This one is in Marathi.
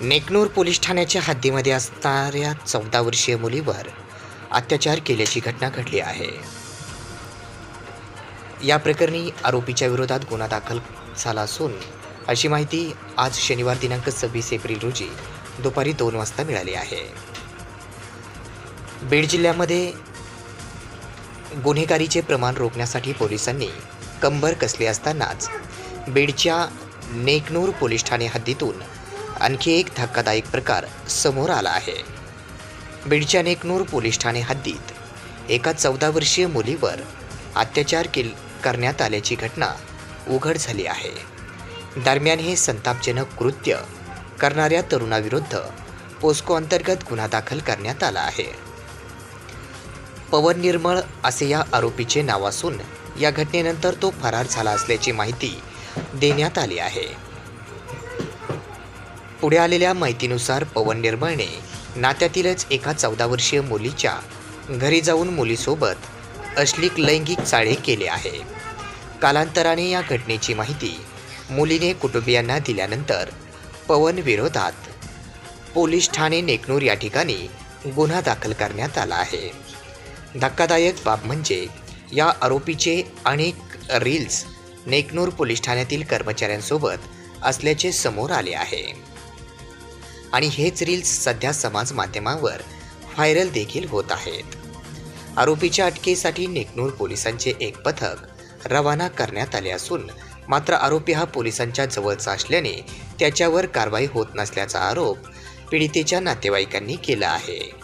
नेकनूर पोलीस ठाण्याच्या हद्दीमध्ये असणाऱ्या चौदा वर्षीय मुलीवर अत्याचार केल्याची घटना घडली आहे. या प्रकरणी आरोपीच्या विरोधात गुन्हा दाखल झाला असून अशी माहिती आज शनिवार दिनांक सव्वीस एप्रिल रोजी दुपारी दोन वाजता मिळाली आहे. बीड जिल्ह्यामध्ये गुन्हेगारीचे प्रमाण रोखण्यासाठी पोलिसांनी कंबर कसली असतानाच बीडच्या नेकनूर पोलीस ठाणे हद्दीतून आणखी एक धक्कादायक प्रकार समोर आला आहे. बीडच्या नेकनूर पोलीस ठाणे हद्दीत. एका चौदा वर्षीय मुलीवर अत्याचार केल करण्यात आल्याची घटना उघड झाली आहे. दरम्यान हे संतापजनक कृत्य करणाऱ्या तरुणाविरुद्ध पोस्को अंतर्गत गुन्हा दाखल करण्यात आला आहे. पवन निर्मळ असे या आरोपीचे नाव असून या घटनेनंतर तो फरार झाला असल्याची माहिती देण्यात आली आहे. पुढे आलेल्या माहितीनुसार पवन निर्मळने नात्यातीलच एका चौदा वर्षीय मुलीच्या घरी जाऊन मुलीसोबत अश्लीक लैंगिक चाळे केले आहे. कालांतराने या घटनेची माहिती मुलीने कुटुंबियांना दिल्यानंतर पवन विरोधात पोलीस ठाणे नेकनूर या ठिकाणी गुन्हा दाखल करण्यात आला आहे. धक्कादायक बाब म्हणजे या आरोपीचे अनेक रील्स नेकनूर पोलीस ठाण्यातील कर्मचाऱ्यांसोबत असल्याचे समोर आले आहे. आणि हेच रील्स सध्या समाज माध्यमावर व्हायरल देखील होत आहेत. आरोपीच्या अटकेसाठी नेकनूर पोलिसांचे एक पथक रवाना करण्यात आले असून मात्र आरोपी हा पोलिसांच्या जवळचा असल्याने त्याच्यावर कारवाई होत नसल्याचा आरोप पीडितेच्या नातेवाईकांनी केला आहे.